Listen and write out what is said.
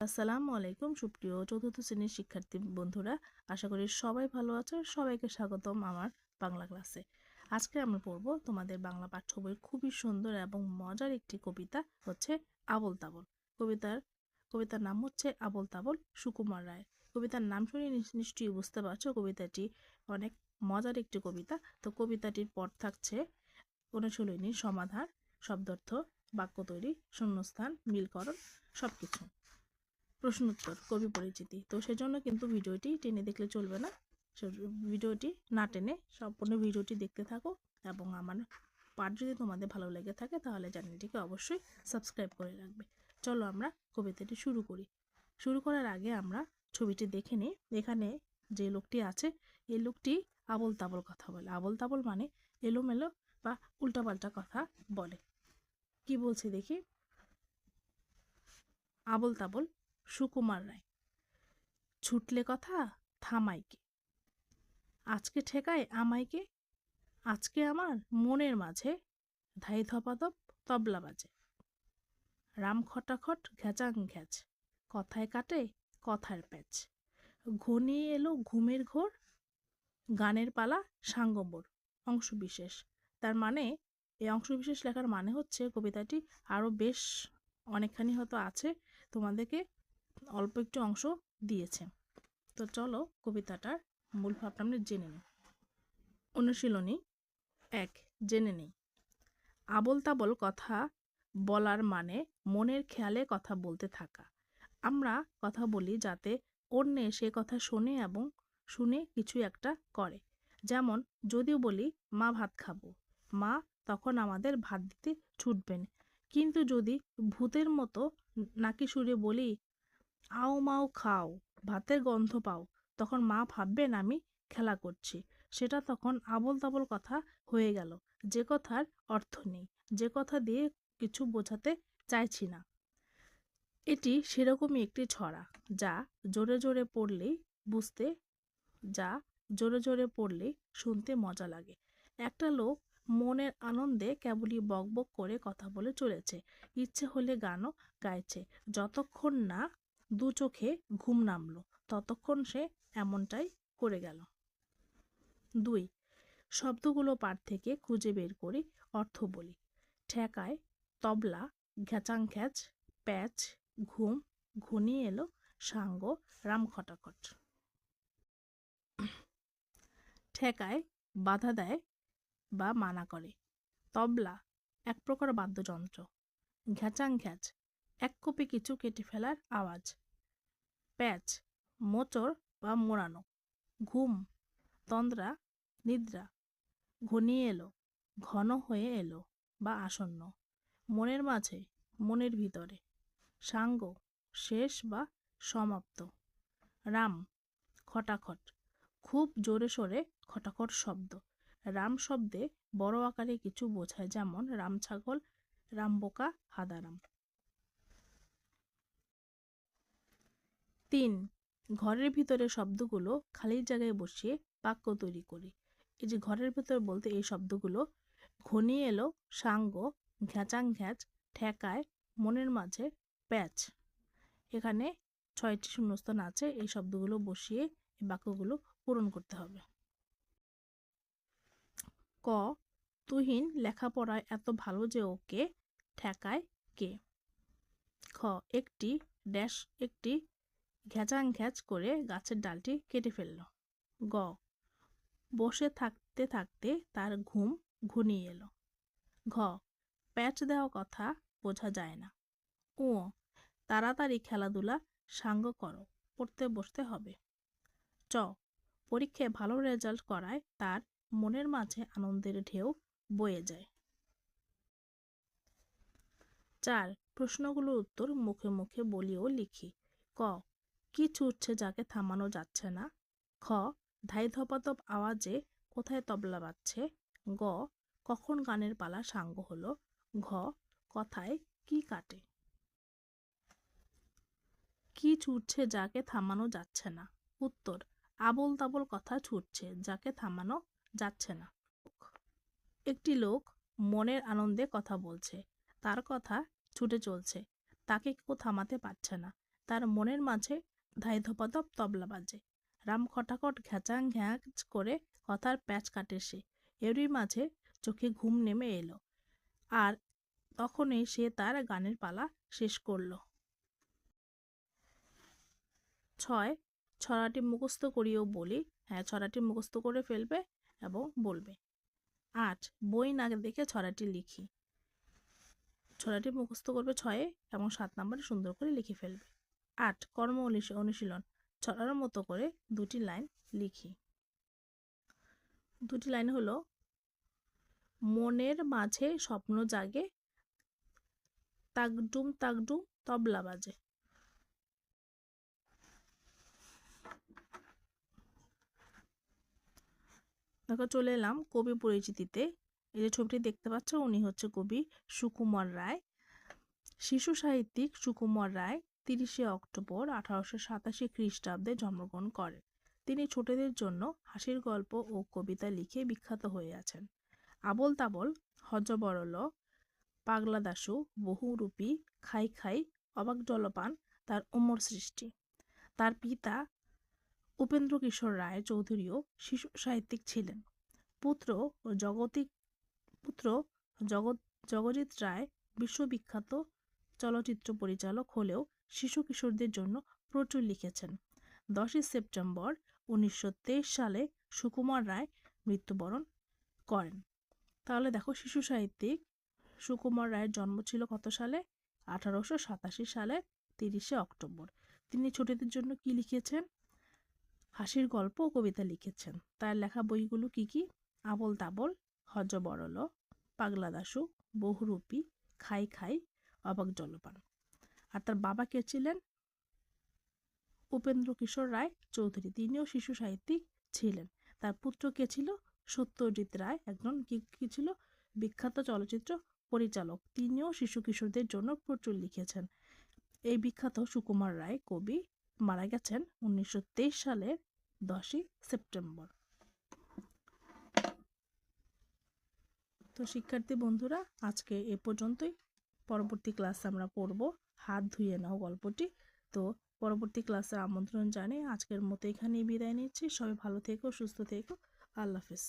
আসসালামু আলাইকুম সুপ্রিয় চতুর্থ শ্রেণির শিক্ষার্থী বন্ধুরা। আশা করি সবাই ভালো আছো, সবাইকে স্বাগতম আমার বাংলা ক্লাসে। আজকে আমরা পড়ব তোমাদের বাংলা পাঠ্য বইয়ের খুবই সুন্দর এবং মজার একটি কবিতা হচ্ছে আবল তাবল। কবিতার কবিতার নাম হচ্ছে আবল তাবল সুকুমার রায়। কবিতার নাম শুনে নিশ- নিশ্চয়ই বুঝতে পারছ কবিতাটি অনেক মজার একটি কবিতা। তো কবিতাটির পর থাকছে অনুশীলনী সমাধান, শব্দার্থ, বাক্য তৈরি, শূন্যস্থান, মিলকরণ সব কিছু প্রশ্নোত্তর, কবি পরিচিতি। তো সেজন্য কিন্তু ভিডিওটি টেনে দেখলে চলবে না। ভিডিওটি না টেনে সম্পূর্ণ ভিডিওটি দেখতে থাকো এবং আমার পাঠ যদি তোমাদের ভালো লেগে থাকে তাহলে চ্যানেলটিকে অবশ্যই সাবস্ক্রাইব করে রাখবে। চলো আমরা কবিতাটি শুরু করি। শুরু করার আগে আমরা ছবিটি দেখে নিই। এখানে যে লোকটি আছে এই লোকটি আবল তাবল কথা বলে। আবল তাবল মানে এলোমেলো বা উল্টাপাল্টা কথা বলে। কি বলছে দেখি? আবল তাবল সুকুমার রায়। ছুটলে কথা, থামাইকে। আজকে ঠেকায় আমাইকে, আজকে আমার মনের মাঝে ধাই ধপাধপ তবলা বাজে। রাম খটাখট ঘ্যাচাং ঘ্যাচ কথায় কাটে কথার প্যাচ। ঘনিয়ে এলো ঘুমের ঘোর, গানের পালা সাঙ্গম্বর, অংশবিশেষ। তার মানে এই অংশবিশেষ লেখার মানে হচ্ছে কবিতাটি আরও বেশ অনেকখানি হয়তো আছে তোমাদেরকে অল্প একটু অংশ দিয়েছে। তো চলো কবিতাটার মূল ভাবটা আমরা জেনে নিই। অনুশীলনী এক, জেনে নিই। আবল তাবল কথা বলার মানে মনের খেয়ালে কথা বলতে থাকা। আমরা কথা বলি যাতে অন্যে সে কথা শোনে এবং শুনে কিছু একটা করে। যেমন, যদিও বলি, মা ভাত খাব। মা তখন আমাদের ভাত দিতে ছুটবেন। কিন্তু যদি ভূতের মতো নাকি সুরে বলি আও মাও খাও, ভাতের গন্ধ পাও। তখন মা ভাববেন আমি খেলা করছি। সেটা তখন আবল তাবল কথা হয়ে গেল। যে কথার অর্থ নেই, যে কথা দিয়ে কিছু বোঝাতে চাইছি না। এটি সেরকমই একটি ছড়া, যা জোরে জোরে পড়লেই বুঝতে, যা জোরে জোরে পড়লেই শুনতে মজা লাগে। একটা লোক মনের আনন্দে কেবলই বকবক করে কথা বলে চলেছে। ইচ্ছে হলে গানও গাইছে। যতক্ষণ না দু চোখে ঘুম নামলো। ততক্ষণ সে এমনটাই করে গেল। দুই, শব্দগুলো পাঠ থেকে খুঁজে বের করি, অর্থ বলি। ঠেকায়, তবলা ঘ্যাচাং খ্যাচ প্যাচ, ঘুম ঘনিয়ে এলো, সাঙ্গ রাম খটাখট ঠেকায়, বাধা দেয় বা মানা করে। তবলা, এক প্রকার বাদ্যযন্ত্র। ঘ্যাচাং ঘ্যাচ এক কপি কিছু কেটে ফেলার আওয়াজ। প্যাচ, মোচড় বা মোড়ানো। ঘুম, তন্দ্রা, নিদ্রা। ঘনিয়ে এলো, ঘন হয়ে এলো বা আসন্ন। মনের মাঝে, মনের ভিতরে। সাঙ্গ, শেষ বা সমাপ্ত। রাম, খটাখট। খুব জোরে সোরে খটাখট শব্দ। রাম শব্দে বড় আকারে কিছু বোঝায় যেমন, রাম ছাগল রামবোকা হাদারাম। তিন, ঘরের ভিতরে শব্দগুলো খালি জায়গায় বসিয়ে বাক্য তৈরি করি। এই যে ঘরের ভিতর বলতে এই শব্দগুলো, ঘনিয়ে এলো সাঙ্গ ঘ্যাচাং ঘ্যাচ ঠেকায়, মনের মাঝে, প্যাচ। এখানে ছয়টি শূন্যস্থান আছে, এই শব্দগুলো বসিয়ে এই বাক্যগুলো পূরণ করতে হবে। ক, তুহিন লেখাপড়ায় এত ভালো যে ওকে ঠেকায় কে? খ, একটি ড্যাশ, একটি ঘ্যাচাং ঘ্যাচ করে গাছের ডালটি কেটে ফেলল। গ। বসে থাকতে থাকতে তার ঘুম ঘনিয়ে এলো। ঘ। প্যাচ দেওয়া কথা বোঝা যায় না। ও তাড়াতাড়ি খেলাধুলা সাঙ্গ করো, পড়তে বসতে হবে। চ। পরীক্ষায় ভালো রেজাল্ট করায় তার মনের মাঝে আনন্দের ঢেউ বয়ে যায়। চার। প্রশ্নগুলোর উত্তর মুখে মুখে বলিও লিখি। ক। কি ছুটছে যাকে থামানো যাচ্ছে না। খ ধাই ধপাধপ আওয়াজে কোথায় তবলা বাজছে? গ, কখন গানের পালা সাঙ্গ হলো? ঘ, কথায় কি কাটে? কি ছুটছে যাকে থামানো যাচ্ছে না। উত্তর আবল তাবল কথা ছুটছে যাকে থামানো যাচ্ছে না। একটি লোক মনের আনন্দে কথা বলছে। তার কথা ছুটে চলছে। তাকে কেউ থামাতে পারছে না। তার মনের মাঝে ধাই ধপাধপ তবলা বাজে। রাম খটাখট ঘ্যাচাং ঘ্যাঁচ করে কথার প্যাচ কাটে সে। এরই মাঝে চোখে ঘুম নেমে এলো। আর তখনই সে তার গানের পালা শেষ করল। ছয়, ছড়াটি মুখস্থ করিও বলি। হ্যাঁ ছড়াটি মুখস্থ করে ফেলবে এবং বলবে। আট, বই না দেখে ছড়াটি লিখি। ছড়াটি মুখস্থ করবে ছয়ে এবং সাত নম্বরে সুন্দর করে লিখে ফেলবে। আট কর্ম অনুশী- অনুশীলন। ছড়ার মতো করে দুটি লাইন লিখি। দুটি লাইন হলো, মনের মাঝে স্বপ্ন জাগে, তাকডুম তাকডুম তবলা বাজে। দেখো চলে এলাম কবি পরিচিতিতে। এই যে ছবিটি দেখতে পাচ্ছ, উনি হচ্ছে কবি সুকুমার রায়। শিশু সাহিত্যিক সুকুমার রায়। তিরিশে অক্টোবর আঠারোশো সাতাশি খ্রিস্টাব্দে জন্মগ্রহণ করেন। তিনি ছোটদের জন্য হাসির গল্প ও কবিতা লিখে বিখ্যাত হয়ে আছেন। আবল তাবল হজবরল পাগলা দাশু বহুরূপী, খাই খাই, অবাক জলপান তার অমর সৃষ্টি। তার পিতা উপেন্দ্র কিশোর রায় চৌধুরীও শিশু সাহিত্যিক ছিলেন। পুত্র জগতিক, পুত্র জগৎ, জগজিৎ রায় বিশ্ববিখ্যাত চলচ্চিত্র পরিচালক হলেও শিশু কিশোরদের জন্য প্রচুর লিখেছেন। দশই সেপ্টেম্বর উনিশশো সালে সুকুমার রায় মৃত্যুবরণ করেন। তাহলে দেখো শিশু সাহিত্যিক সুকুমার রায়ের জন্ম ছিল কত সালে? আঠারোশো সাতাশি সালের তিরিশে অক্টোবর। তিনি ছোটদের জন্য কি লিখেছেন? হাসির গল্প ও কবিতা লিখেছেন। তার লেখা বইগুলো কি কি? আবল তাবল হজ বড়ল পাগলা দাশু, বহুরূপী, খাই খাই অবাক জলপান। আর তার বাবা কে ছিলেন? উপেন্দ্র কিশোর রায় চৌধুরী। তিনিও শিশু সাহিত্যিক ছিলেন। তার পুত্র কে ছিল? সত্যজিৎ রায়। একজন কি ছিল? বিখ্যাত চলচ্চিত্র পরিচালক। তিনিও শিশু কিশোরদের জন্য প্রচুর লিখেছেন। এই বিখ্যাত সুকুমার রায় কবি মারা গেছেন উনিশশো তেইশ সালের দশই সেপ্টেম্বর। তো শিক্ষার্থী বন্ধুরা, আজকে এ পর্যন্তই। পরবর্তী ক্লাসে আমরা পড়ব। হাত ধুয়ে নাও গল্পটি। তো পরবর্তী ক্লাসে আমন্ত্রণ জানিয়ে আজকের মতো এখানেই বিদায় নিচ্ছি। সবাই ভালো থেকো, সুস্থ থেকো। আল্লাহ হাফিজ।